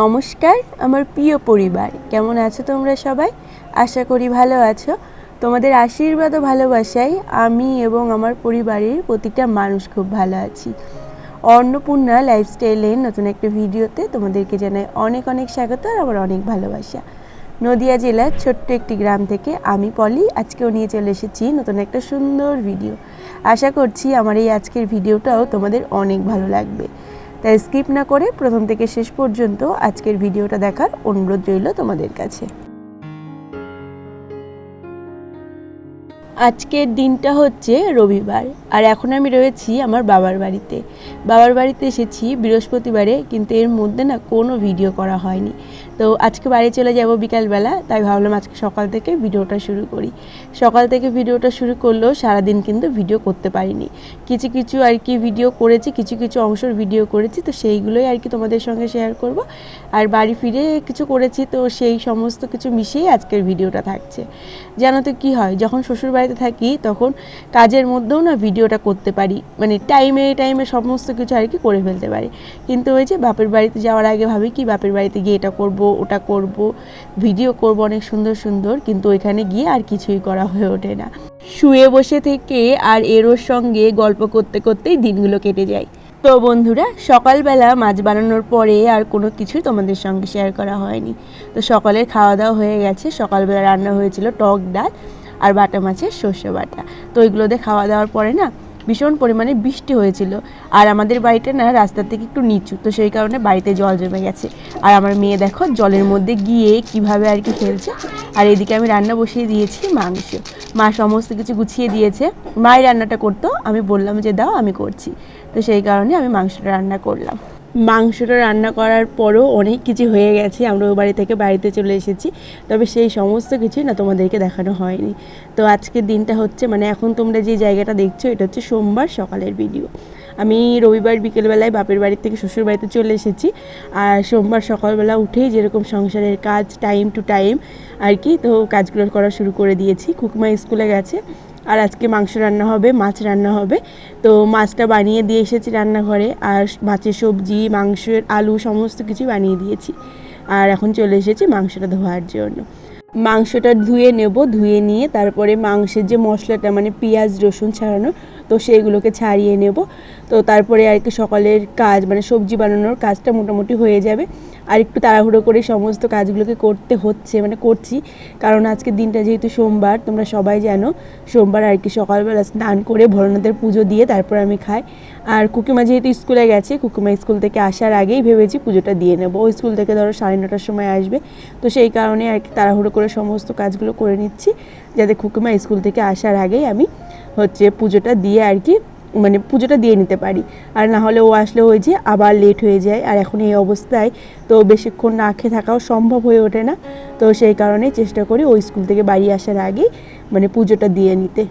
নমস্কার, আমার প্রিয় পরিবার। কেমন আছো তোমরা সবাই? আশা করি ভালো আছো। তোমাদের আশীর্বাদ ও ভালোবাসায় আমি এবং আমার পরিবারের প্রতিটা মানুষ খুব ভালো আছি। অন্নপূর্ণা লাইফস্টাইলের নতুন একটা ভিডিওতে তোমাদেরকে জানাই অনেক অনেক স্বাগত আর আমার অনেক ভালোবাসা। নদিয়া জেলার ছোট্ট একটি গ্রাম থেকে আমি পলি, আজকেও নিয়ে চলে এসেছি নতুন একটা সুন্দর ভিডিও। আশা করছি আমার এই আজকের ভিডিওটাও তোমাদের অনেক ভালো লাগবে। তাই স্কিপ না করে প্রথম থেকে শেষ পর্যন্ত আজকের ভিডিওটা দেখার অনুরোধ রইল তোমাদের কাছে। আজকের দিনটা হচ্ছে রবিবার, আর এখন আমি রয়েছি আমার বাবার বাড়িতে। বাবার বাড়িতে এসেছি বৃহস্পতিবারে, কিন্তু এর মধ্যে না কোনো ভিডিও করা হয়নি। তো আজকে বাড়ি চলে যাব বিকালবেলা, তাই ভাবলাম আজকে সকাল থেকে ভিডিওটা শুরু করি। সকাল থেকে ভিডিওটা শুরু করলেও সারাদিন কিন্তু ভিডিও করতে পারিনি। কিছু কিছু আর কি ভিডিও করেছি, কিছু কিছু অংশের ভিডিও করেছি, তো সেইগুলোই আর কি তোমাদের সঙ্গে শেয়ার করব। আর বাড়ি ফিরে কিছু করেছি, তো সেই সমস্ত কিছু মিশিয়েই আজকের ভিডিওটা থাকছে। জানো তো কী হয়, যখন শ্বশুর বাড়িতে থাকি, তখন কাজের মধ্যেও না ভিডিওটা করতে পারি। মানে টাইমে টাইমে সমস্ত কিছু আর কি করে ফেলতে পারি। কিন্তু ওই যে বাপের বাড়িতে যাওয়ার আগে ভাবি কি, বাপের বাড়িতে গিয়ে এটা করব, ওটা করব ভিডিও করব অনেক সুন্দর সুন্দর। কিন্তু ওইখানে গিয়ে আর কিছুই করা হয়ে ওঠে না। শুয়ে বসে থেকে আর এরোর সঙ্গে গল্প করতে করতেই দিনগুলো কেটে যায়। তো বন্ধুরা, সকালবেলা মাছ বানানোর পরে আর কোনো কিছুই তোমাদের সঙ্গে শেয়ার করা হয়নি। তো সকালের খাওয়া দাওয়া হয়ে গেছে। সকালবেলা রান্না হয়েছিল টক ডাল। আর বাটা মাছের সর্ষে বাটা। তো ওইগুলো দিয়ে খাওয়া দাওয়ার পরে না ভীষণ পরিমাণে বৃষ্টি হয়েছিল। আর আমাদের বাড়িটা না রাস্তা থেকে একটু নিচু, তো সেই কারণে বাড়িতে জল জমে গেছে। আর আমার মেয়ে দেখো জলের মধ্যে গিয়ে কীভাবে আর কি খেলছে আর এদিকে আমি রান্না বসিয়ে দিয়েছি মাংস। মা সমস্ত কিছু গুছিয়ে দিয়েছে। মাই রান্নাটা করতো, আমি বললাম যে দাও আমি করছি। তো সেই কারণে আমি মাংসটা রান্না করলাম। মাংসটা রান্না করার পরও অনেক কিছু হয়ে গেছে, আমরা ওই বাড়ি থেকে বাড়িতে চলে এসেছি। তবে সেই সমস্ত কিছুই না তোমাদেরকে দেখানো হয়নি। তো আজকের দিনটা হচ্ছে মানে এখন তোমরা যে জায়গাটা দেখছ, এটা হচ্ছে সোমবার সকালের ভিডিও আমি রবিবার বিকেলবেলায় বাপের বাড়ি থেকে শ্বশুর বাড়িতে চলে এসেছি। আর সোমবার সকালবেলা উঠেই যেরকম সংসারের কাজ টাইম টু টাইম আর কি, তো কাজগুলো করা শুরু করে দিয়েছি। কুকমা স্কুলে গেছে। আর আজকে মাংস রান্না হবে, মাছ রান্না হবে। তো মাছটা বানিয়ে দিয়ে এসেছি রান্নাঘরে। আর মাছের সবজি, মাংসের আলু, সমস্ত কিছু বানিয়ে দিয়েছি। আর এখন চলে এসেছি মাংসটা ধোয়ার জন্য। মাংসটা ধুয়ে নেব, ধুয়ে নিয়ে তারপরে মাংসের যে মশলাটা মানে পেঁয়াজ, রসুন ছাড়ানো, তো সেইগুলোকে ছাড়িয়ে নেব। তো তারপরে আর কি সকালের কাজ মানে সবজি বানানোর কাজটা মোটামুটি হয়ে যাবে। আর একটু তাড়াহুড়ো করে সমস্ত কাজগুলোকে করতে হচ্ছে মানে করছি। কারণ আজকের দিনটা যেহেতু সোমবার, তোমরা সবাই জানো, সোমবার আর কি সকালবেলা স্নান করে ভোরনাথের পুজো দিয়ে তারপর আমি খাই। আর কুকিমা যেহেতু স্কুলে গেছে, কুকিমা স্কুল থেকে আসার আগেই ভেবেছি পুজোটা দিয়ে নেব। ওই স্কুল থেকে ধরো সাড়ে নটার সময় আসবে, তো সেই কারণে আর কি তাড়াহুড়ো করে সমস্ত কাজগুলো করে নিচ্ছি, যাতে কুকিমা স্কুল থেকে আসার আগেই আমি হচ্ছে পুজোটা দিয়ে আর কি মানে পুজোটা দিয়ে নিতে পারি। আর না হলে ও আসলে ওই যে আবার লেট হয়ে যায়। আর এখন এই অবস্থায় তো বেশিক্ষণ না খেয়ে থাকাও সম্ভব হয়ে ওঠে না। তো সেই কারণে চেষ্টা করি ওই স্কুল থেকে বাড়ি আসার আগে মানে পুজোটা দিয়ে নিতে।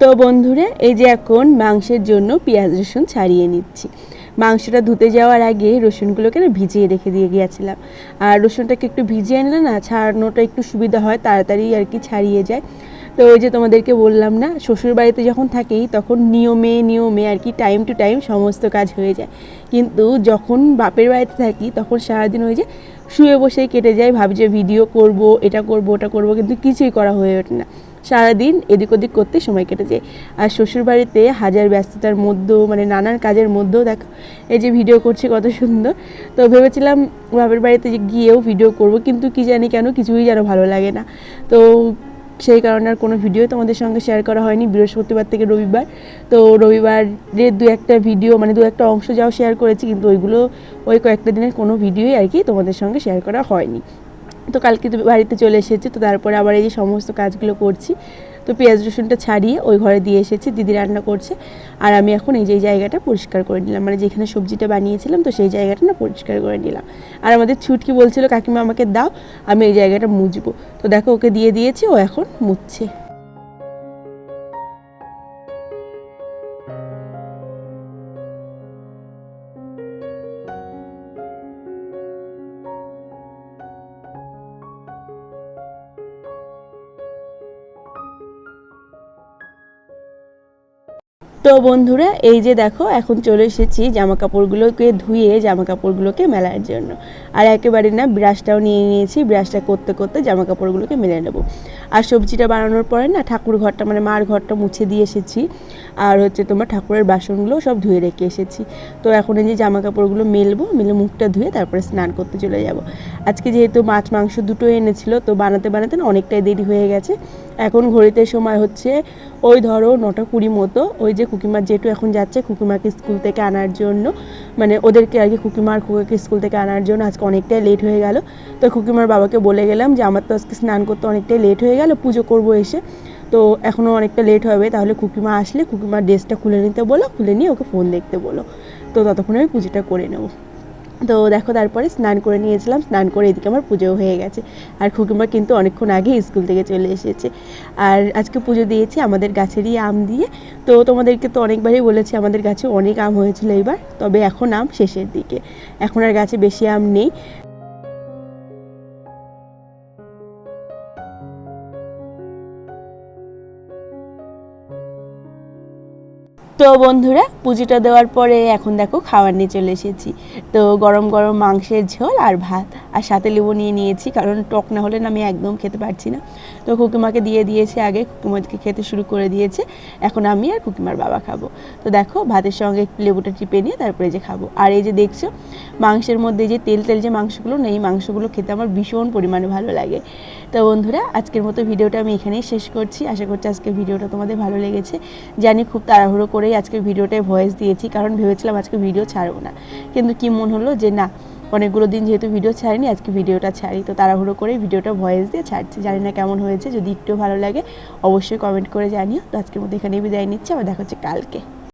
তো বন্ধুরা, এই যে এখন মাংসের জন্য পেঁয়াজ রসুন ছাড়িয়ে নিচ্ছি। মাংসটা ধুতে যাওয়ার আগে রসুনগুলোকে না ভিজিয়ে রেখে দিয়ে গিয়েছিলাম। আর রসুনটাকে একটু ভিজিয়ে নিলে না ছাড়ানোটা একটু সুবিধা হয়, তাড়াতাড়ি আর কি ছাড়িয়ে যায়। তো ওই যে তোমাদেরকে বললাম না শ্বশুর বাড়িতে যখন থাকি তখন নিয়মে নিয়মে আর কি টাইম টু টাইম সমস্ত কাজ হয়ে যায়। কিন্তু যখন বাপের বাড়িতে থাকি তখন সারাদিন ওই যে শুয়ে বসেই কেটে যায়, ভাবি যে ভিডিও করব, এটা করব, ওটা করব, কিন্তু কিছুই করা হয়ে ওঠে না। সারাদিন এদিক ওদিক করতে সময় কেটে যায় আর শ্বশুর বাড়িতে হাজার ব্যস্ততার মধ্যেও মানে নানান কাজের মধ্যেও দেখো, এই যে ভিডিও করছি কত সুন্দর। তো ভেবেছিলাম বাপের বাড়িতে যে গিয়েও ভিডিও করব, কিন্তু কি জানি কেন কিছুই যেন ভালো লাগে না। তো সেই কারণে আর কোনো ভিডিও তোমাদের সঙ্গে শেয়ার করা হয়নি বৃহস্পতিবার থেকে রবিবার। তো রবিবারের দু একটা ভিডিও মানে দু একটা অংশ যাও শেয়ার করেছি, কিন্তু ওইগুলো ওই কয়েকটা দিনের কোনো ভিডিওই আর কি তোমাদের সঙ্গে শেয়ার করা হয়নি। তো কালকে তো বাড়িতে চলে এসেছি, তো তারপরে আবার এই যে সমস্ত কাজগুলো করছি, তো পেঁয়াজ রসুনটা ছাড়িয়ে ওই ঘরে দিয়ে এসেছি, দিদি রান্না করছে, আর আমি এখন এই যে জায়গাটা পরিষ্কার করে নিলাম মানে যেখানে সবজিটা বানিয়েছিলাম, তো সেই জায়গাটা না পরিষ্কার করে নিলাম। আর আমাদের ছুটকি বলছিল, কাকিমা আমাকে দাও, আমি এই জায়গাটা মুজবো তো দেখো, ওকে দিয়ে দিয়েছি, ও এখন মুছছে। তো বন্ধুরা, এই যে দেখো, এখন চলে এসেছি জামা কাপড়গুলোকে ধুয়ে জামা কাপড়গুলোকে মেলার জন্য। আর একেবারে না ব্রাশটাও নিয়ে নিয়েছি ব্রাশটা করতে করতে জামা কাপড়গুলোকে মেলে নেব। আর সবজিটা বানানোর পরে না, ঠাকুর ঘরটা মানে মার ঘরটা মুছে দিয়ে এসেছি। আর হচ্ছে তোমার ঠাকুরের বাসনগুলো সব ধুয়ে রেখে এসেছি। তো এখন এই যে জামা কাপড়গুলো মেলবো, মেলে মুখটা ধুয়ে তারপরে স্নান করতে চলে যাব। আজকে যেহেতু মাছ, মাংস দুটো এনেছিল, তো বানাতে বানাতে না অনেকটাই দেরি হয়ে গেছে। এখন ঘড়িতে সময় হচ্ছে, ওই ধরো নটা কুড়ি মতো, ওই যে কুকিমার যেহেতু এখন যাচ্ছে, কুকিমাকে স্কুল থেকে আনার জন্য মানে ওদেরকে আর কি কুকিমার খুকুকে স্কুল থেকে আনার জন্য আজকে অনেকটাই লেট হয়ে গেল। তো কুকিমার বাবাকে বলে গেলাম যে, আমার তো আজকে স্নান করতে অনেকটাই লেট হয়ে গেল, পুজো করব এসে। তো এখনও অনেকটা লেট হবে, তাহলে কুকিমা আসলে কুকিমার ড্রেসটা খুলে নিতে বলো, খুলে নিয়ে ওকে ফোন দেখতে বলো। তো ততক্ষণে আমি পুজোটা করে নেব। তো দেখো তারপরে স্নান করে নিয়েছিলাম, স্নান করে এদিকে আমার পুজো হয়ে গেছে। আর খুকিমা কিন্তু অনেকক্ষণ আগে স্কুল থেকে চলে এসেছে। আর আজকে পুজো দিয়েছি আমাদের গাছেরই আম দিয়ে। তো তোমাদেরকে তো অনেকবারই বলেছি আমাদের গাছে অনেক আম হয়েছিল এবার, তবে এখন আম শেষের দিকে। এখন আর গাছে বেশি আম নেই। তো বন্ধুরা, পুজোটা দেওয়ার পরে এখন দেখো খাবার নিয়ে চলে এসেছি। তো গরম গরম মাংসের ঝোল আর ভাত। আর সাথে লেবু নিয়ে নিয়েছি, কারণ টক না হলে না আমি একদম খেতে পারছি না। তো কুকিমাকে দিয়ে দিয়েছে আগে, কুকিমাকে খেতে শুরু করে দিয়েছে। এখন আমি আর কুকিমার বাবা খাব। তো দেখো, ভাতের সঙ্গে লেবুটা টিপে নিয়ে তারপরে যে খাব। আর এই যে দেখছ, মাংসের মধ্যে যে তেল তেল যে মাংসগুলো নেই মাংসগুলো খেতে আমার ভীষণ পরিমাণে ভালো লাগে। তো বন্ধুরা, আজকের মতো ভিডিওটা আমি এখানেই শেষ করছি। আশা করছি আজকের ভিডিওটা তোমাদের ভালো লেগেছে। জানি খুব তাড়াহুড়ো করেই আজকের ভিডিওটায় ভয়েস দিয়েছি, কারণ ভেবেছিলাম আজকে ভিডিও ছাড়বো না। কিন্তু কি মন হলো যে না, অনেকগুলো দিন যেহেতু ভিডিও ছাড়িনি, আজকে ভিডিওটা ছাড়ি। তো তাড়াহুড়ো করে ভিডিওটা ভয়েস দিয়ে ছাড়ছি। জানি না কেমন হয়েছে, যদি একটু ভালো লাগে, অবশ্যই কমেন্ট করে জানিও। তো আজকের মধ্যে এখানেই বিদায় নিচ্ছি। আবার দেখা হচ্ছে কালকে।